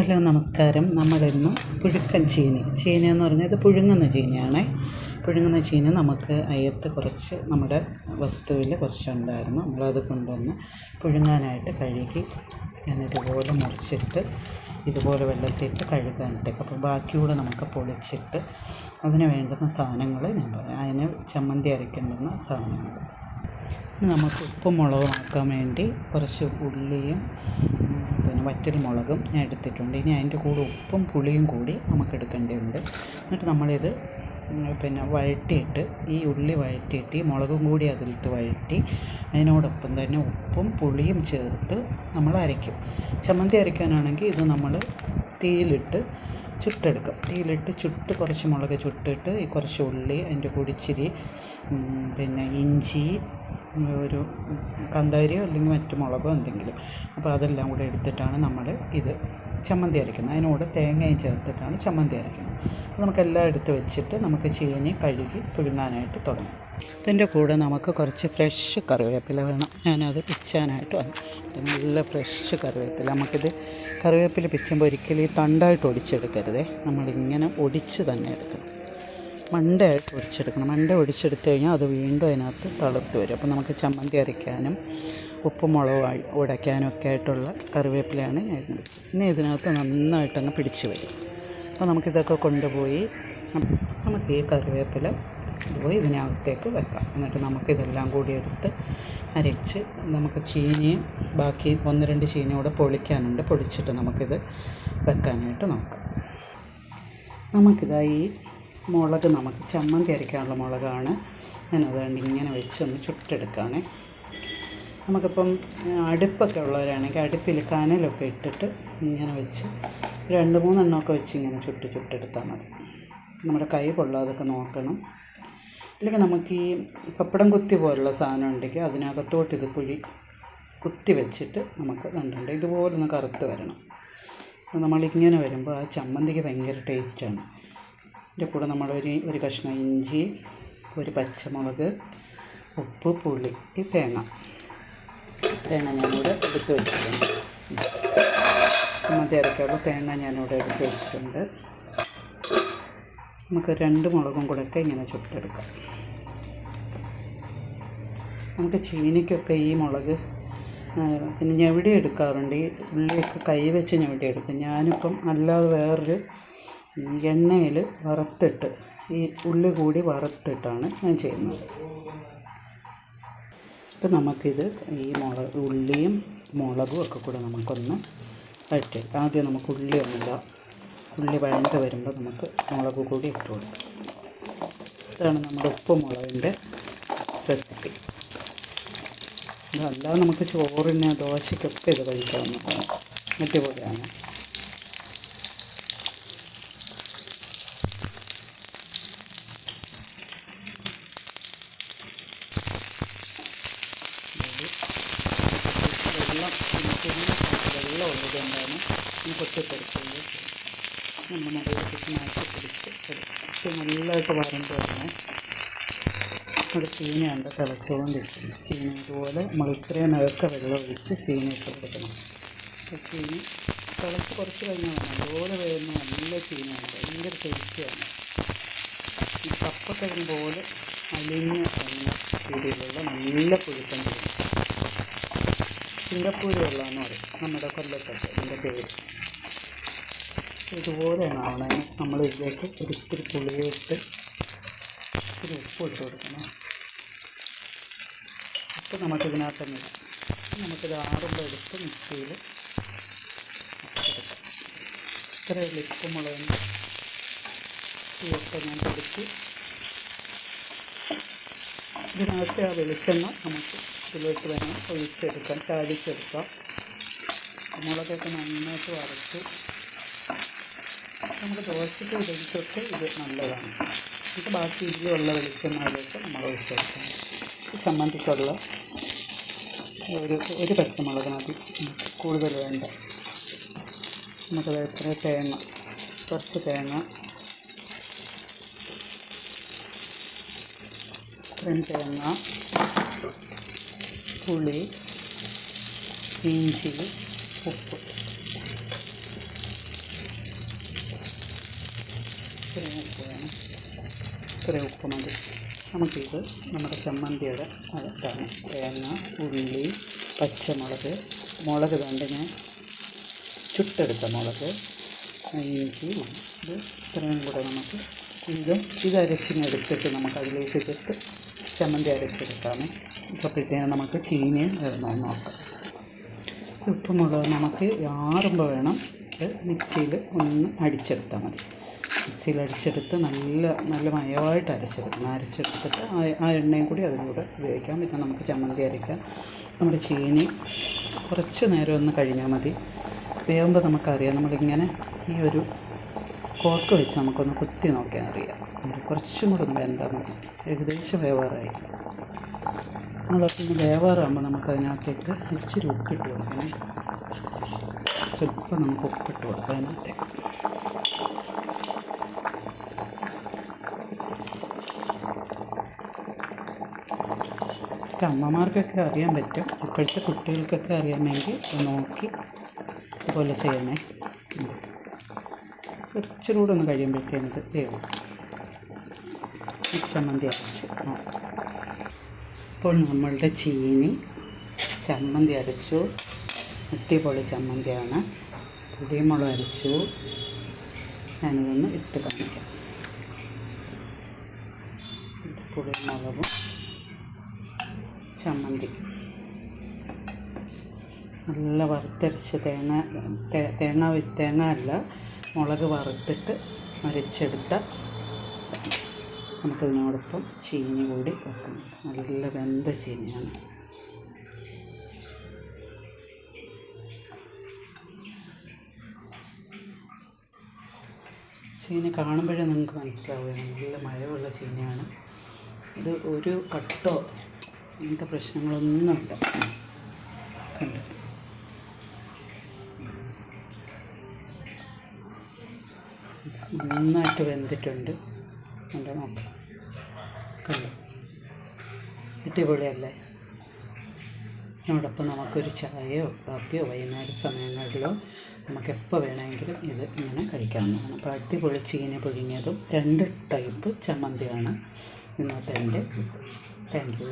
Hello നമസ്കാരം. നമ്മളിന്ന് പുഴുക്കൻ ചീനി. ചീന എന്ന് പറഞ്ഞാൽ ഇത് പുഴുങ്ങുന്ന ചീനിയാണ്. പുഴുങ്ങുന്ന ചീനി നമുക്ക് അയ്യത്ത് കുറച്ച് നമ്മുടെ വസ്തുവിൽ കുറച്ചുണ്ടായിരുന്നു. നമ്മളത് കൊണ്ടുവന്ന് പുഴുങ്ങാനായിട്ട് കഴുകി ഞാനിതുപോലെ മുറിച്ചിട്ട് ഇതുപോലെ വെള്ളത്തിലിട്ട് കഴുകാനിട്ടേക്ക് അപ്പോൾ ബാക്കിയൂടെ നമുക്ക് പൊളിച്ചിട്ട് അതിന് വേണ്ടുന്ന സാധനങ്ങൾ ഞാൻ പറയാം. അതിന് ചമ്മന്തി അരയ്ക്കേണ്ടുന്ന സാധനങ്ങൾ. നമുക്ക് ഉപ്പും മുളകും ആക്കാൻ വേണ്ടി കുറച്ച് ഉള്ളിയും വറ്റൽ മുളകും ഞാൻ എടുത്തിട്ടുണ്ട്. ഇനി അതിന്റെ കൂടെ ഉപ്പും പുളിയും കൂടി നമുക്ക് എടുക്കേണ്ടതുണ്ട്. എന്നിട്ട് നമ്മളിത് പിന്നെ വഴറ്റിയിട്ട് ഈ ഉള്ളി വഴറ്റിയിട്ട് ഈ മുളകും കൂടി അതിലിട്ട് വഴറ്റി അതിനോടൊപ്പം തന്നെ ഉപ്പും പുളിയും ചേർത്ത് നമ്മൾ അരയ്ക്കും. ചമ്മന്തി അരയ്ക്കാനാണെങ്കിൽ ഇത് നമ്മൾ തീയിലിട്ട് ചുട്ടെടുക്കും. തീയിലിട്ട് ചുട്ട് കുറച്ച് മുളക് ചുട്ടിട്ട് ഈ കുറച്ച് ഉള്ളി അതിന്റെ കൂടി ഇച്ചിരി പിന്നെ ഇഞ്ചി ഒരു കാന്താരിയോ അല്ലെങ്കിൽ മറ്റു മുളകോ എന്തെങ്കിലും. അപ്പോൾ അതെല്ലാം കൂടെ എടുത്തിട്ടാണ് നമ്മൾ ഇത് ചമ്മന്തി അരയ്ക്കുന്നത്. അതിനോട് തേങ്ങയും ചേർത്തിട്ടാണ് ചമ്മന്തി അരയ്ക്കുന്നത്. അപ്പോൾ നമുക്കെല്ലാം എടുത്ത് വെച്ചിട്ട് നമുക്ക് ചീനി കഴുകി പുഴുങ്ങാനായിട്ട് തുടങ്ങും. ഇതിന്റെ കൂടെ നമുക്ക് കുറച്ച് ഫ്രഷ് കറിവേപ്പില വേണം. ഞാനത് പിച്ചാനായിട്ട് വന്നു. നല്ല ഫ്രഷ് കറിവേപ്പില. നമുക്കിത് കറിവേപ്പില പിച്ചുമ്പോൾ ഒരിക്കലും ഈ തണ്ടായിട്ട് ഒടിച്ചെടുക്കരുതേ. നമ്മളിങ്ങനെ ഒടിച്ച് തന്നെ എടുക്കണം. മണ്ടയായിട്ട് ഒഴിച്ചെടുക്കണം മണ്ട ഒഴിച്ചെടുത്ത് കഴിഞ്ഞാൽ അത് വീണ്ടും അതിനകത്ത് തളുത്ത് വരും. അപ്പോൾ നമുക്ക് ചമ്മന്തി അരയ്ക്കാനും ഉപ്പും മുളകും ഉടയ്ക്കാനും ഒക്കെ ആയിട്ടുള്ള കറിവേപ്പിലയാണ് ഞാൻ ഇതിന് വെച്ചത്. ഇനി ഇതിനകത്ത് നന്നായിട്ടങ്ങ് പിടിച്ച് വരും. അപ്പോൾ നമുക്കിതൊക്കെ കൊണ്ടുപോയി നമുക്ക് ഈ കറിവേപ്പില പോയി ഇതിനകത്തേക്ക് വെക്കാം. എന്നിട്ട് നമുക്കിതെല്ലാം കൂടി എടുത്ത് അരച്ച് നമുക്ക് ചീനിയും ബാക്കി ഒന്ന് രണ്ട് ചീനിയും കൂടെ പൊളിക്കാനുണ്ട്. പൊടിച്ചിട്ട് നമുക്കിത് വെക്കാനായിട്ട് നോക്കാം. നമുക്കിതാ ഈ മുളക് നമുക്ക് ചമ്മന്തി അരയ്ക്കാനുള്ള മുളകാണ്. ഞാനതുകൊണ്ട് ഇങ്ങനെ വെച്ചൊന്ന് ചുട്ടെടുക്കുകയാണേ നമുക്കിപ്പം അടുപ്പൊക്കെ ഉള്ളവരാണെങ്കിൽ അടുപ്പിൽ കനലൊക്കെ ഇട്ടിട്ട് ഇങ്ങനെ വെച്ച് രണ്ട് മൂന്നെണ്ണമൊക്കെ വെച്ച് ഇങ്ങനെ ചുട്ട് ചുട്ടെടുത്താൽ മതി. നമ്മുടെ കൈ കൊള്ളാതൊക്കെ നോക്കണം. അല്ലെങ്കിൽ നമുക്ക് ഈ പപ്പടം കുത്തി പോലുള്ള സാധനം ഉണ്ടെങ്കിൽ അതിനകത്തോട്ട് ഇത് കുഴി കുത്തി വെച്ചിട്ട് നമുക്ക് കണ്ടുണ്ട് ഇതുപോലെ ഒന്ന് കറുത്ത് വരണം. നമ്മളിങ്ങനെ വരുമ്പോൾ ആ ചമ്മന്തിക്ക് ഭയങ്കര ടേസ്റ്റാണ്. ഇതിന്റെ കൂടെ നമ്മളൊരു ഒരു കഷ്ണം ഇഞ്ചി ഒരു പച്ചമുളക് ഉപ്പ് പുളി ഈ തേങ്ങ. തേങ്ങ ഞാനിവിടെ എടുത്ത് വെച്ചിട്ടുണ്ട്. നമ്മൾ അരയ്ക്കാനുള്ള തേങ്ങ ഞാനിവിടെ എടുത്ത് വെച്ചിട്ടുണ്ട്. നമുക്ക് രണ്ട് മുളകും കൂടെയൊക്കെ ഇങ്ങനെ ചുട്ടെടുക്കാം. നമുക്ക് ചീനിക്കൊക്കെ ഈ മുളക് പിന്നെ ഞെവിടി എടുക്കാറുണ്ട്. ഈ ഉള്ളിയൊക്കെ കൈ വെച്ച് ഞെവിടി എടുക്കും. ഞാനിപ്പം അല്ലാതെ വേറൊരു എണ്ണയിൽ വറുത്തിട്ട് ഈ ഉള്ളി കൂടി വറുത്തിട്ടാണ് ഞാൻ ചെയ്യുന്നത്. ഇപ്പം നമുക്കിത് ഈ മുളക് ഉള്ളിയും മുളകും ഒക്കെ കൂടെ നമുക്കൊന്ന് വഴറ്റി ആദ്യം നമുക്ക് ഉള്ളി ഒന്നുമില്ല. ഉള്ളി വഴണ്ട് വരുമ്പോൾ നമുക്ക് മുളക് കൂടി ഇട്ട് ഇതാണ് നമ്മുടെ ഉപ്പ് മുളകിന്റെ റെസിപ്പി. ഇതല്ലാതെ നമുക്ക് ചോറിന് ദോശയ്ക്കൊക്കെ ഇത് കഴിക്കാവുന്നതാണ്. അടിപൊളിയാണ് വെള്ളം ഉള്ളതുകൊണ്ടാണ് ഈ പൊട്ടിത്തെറിക്കുന്നത് നമ്മൾ മുകളിലേക്ക് മാറ്റി പിടിച്ച് പക്ഷെ നല്ലതായിട്ട് വരണ്ട് വരണേ നമ്മുടെ ചീനയുണ്ട് തിളച്ചുകൊണ്ടിരിക്കുന്നു. ചീന ഇതുപോലെ നമ്മൾ ഇത്രയും നേരത്തെ വെള്ളം ഒഴിച്ച് ചീന ഇട്ട് കൊടുക്കണം. ചീനി തിളച്ച് കുറച്ച് കഴിഞ്ഞാൽ വേണം അതുപോലെ വരുന്ന നല്ല ചീനയാണ് ഭയങ്കര ടേസ്റ്റിയാണ് ഈ കപ്പ പോലെ അലിഞ്ഞ് രീതിയിലുള്ള നല്ല പുഴുക്കൻ ചീന സിംഗപ്പൂർ വെള്ളമെന്ന് നമ്മുടെ കൊല്ലത്തൊക്കെ ഇതിന്റെ പേര്. ഇതുപോലെയാണ് ആവണേ നമ്മൾ ഇതിലേക്ക് ഒരു ഇത്തിരി പുളിയിട്ട് ഇത്തിരി ഉപ്പ് ഇട്ട് കൊടുക്കണം. ഉപ്പ് നമുക്കിതിനകത്ത് തന്നെ ഇടാം. നമുക്കിത് ആറുമ്പോൾ എടുത്ത് മിക്സിയിൽ ഇത്രയുള്ള ഉപ്പ് ഇതൊക്കെ ഞാൻ കൊടുത്ത് ഇതിനകത്ത് ആ വെളിച്ചെണ്ണ നമുക്ക് ഇതിലോട്ട് വേണം ഒഴിച്ചെടുക്കാം ചാടിച്ചെടുക്കാം മുളകൊക്കെ നന്നായിട്ട് വറുത്ത്. നമുക്ക് ദോശയ്ക്ക് ഉപയോഗിച്ചൊക്കെ ഇത് നല്ലതാണ്. നമുക്ക് ബാക്കി ഇതിലുള്ള വെളിച്ചെണ്ണയിലേക്ക് നമ്മൾ ഒഴിച്ചെടുക്കണം. ഇത് സംബന്ധിച്ചുള്ള ഒരു ഒരു പച്ചമുളക് മതി. കൂടുതൽ വേണ്ട. നമുക്കത് എത്ര തേങ്ങ കുറച്ച് തേങ്ങ ഇത്രയും തേങ്ങ പുളി ഇഞ്ചി ഉപ്പ്. ഇത്രയും ഉപ്പ് വേണം. ഇത്രയും ഉപ്പ് മതി. നമുക്കിത് നമ്മുടെ ചമ്മന്തിയുടെ അകത്താണ്. തേങ്ങ ഉള്ളി പച്ചമുളക് മുളക് തണ്ട് ഞാൻ ചുട്ടെടുത്ത മുളക് ഇഞ്ചി ഇത് ഇത്രയും കൂടെ നമുക്ക് ഇത് ഇതരച്ചിനെടുത്തിട്ട് നമുക്കതിലേക്ക് ചേർത്ത് ചമ്മന്തി അരച്ചെടുക്കാമേ അപ്പോഴത്തേനും നമുക്ക് ചീനിയും ഇടണം നോക്കാം. ഉപ്പ് മുളക് നമുക്ക് ആറുമ്പോൾ വേണം. ഇത് മിക്സിയിൽ ഒന്ന് അടിച്ചെടുത്താൽ മതി. മിക്സിയിൽ അടിച്ചെടുത്ത് നല്ല നല്ല മയമായിട്ട് അരച്ചെടുക്കണം. അരച്ചെടുത്തിട്ട് ആ എണ്ണയും കൂടി അതിലൂടെ ഉപയോഗിക്കാം. പിന്നെ നമുക്ക് ചമ്മന്തി അരയ്ക്കാം നമ്മുടെ ചീനി കുറച്ച് നേരം ഒന്ന് കഴിഞ്ഞാൽ മതി. വേകുമ്പോൾ നമുക്കറിയാം നമ്മളിങ്ങനെ ഈ ഒരു കോർക്ക് വെച്ച് നമുക്കൊന്ന് കുത്തി നോക്കിയാൽ അറിയാം. കുറച്ചും കൂടെ ഒന്ന് വെന്താൽ മതി ഏകദേശം വേവാറായി നമ്മളൊക്കെ വേവാറാകുമ്പോൾ നമുക്കതിനകത്തേക്ക് ഇച്ചിരി ഉപ്പിട്ട് കൊടുക്കണേ. സ്വല്പം നമുക്ക് ഉപ്പിട്ട് കൊടുക്കാം അതിനകത്തേക്ക്. അമ്മമാർക്കൊക്കെ അറിയാൻ പറ്റും. ഇപ്പോഴത്തെ കുട്ടികൾക്കൊക്കെ അറിയാമെങ്കിൽ നോക്കി ഇതുപോലെ ചെയ്യണേ. ഉം. ഇച്ചിരി കൂടെ ഒന്ന് കഴിയുമ്പോഴത്തേനും ഇത് വേവും ചമ്മന്തി അരച്ച്. ഇപ്പോൾ നമ്മളുടെ ചീനി ചമ്മന്തി അരച്ചു. അടിപൊളി ചമ്മന്തിയാണ്. പുളിമുളക് അരച്ചു. ഞാനിതൊന്ന് ഇട്ട് കാണിക്കാം. പുളിമുളകും ചമ്മന്തി. നല്ല വറുത്തരച്ച് തേങ്ങ തേങ്ങ തേങ്ങ അല്ല മുളക് വറുത്തിട്ട് അരച്ചെടുത്ത നമുക്കതിനോടൊപ്പം ചീനി കൂടി വെക്കണം. നല്ല വെന്ത ചീനിയാണ്. ചീനി കാണുമ്പോഴേ നിങ്ങൾക്ക് മനസ്സിലാവുക. നല്ല മഴയുള്ള ചീനിയാണ്. ഇത് ഒരു കട്ടോ അങ്ങനത്തെ പ്രശ്നങ്ങളൊന്നുമില്ല. നന്നായിട്ട് വെന്തിട്ടുണ്ട്. എന്റെ നോക്കാം. കണ്ടോ? അടിപൊളിയല്ലേ? അതോടൊപ്പം നമുക്കൊരു ചായയോ കാപ്പിയോ വൈകുന്നേര സമയങ്ങളിലോ നമുക്ക് എപ്പോൾ വേണമെങ്കിലും ഇത് ഇങ്ങനെ കഴിക്കാവുന്നതാണ് അപ്പോൾ അടിപൊളി ചീന പുഴുങ്ങിയതും രണ്ട് ടൈപ്പ് ചമ്മന്തിയാണ് ഇന്നത്തെ എന്റെ താങ്ക് യു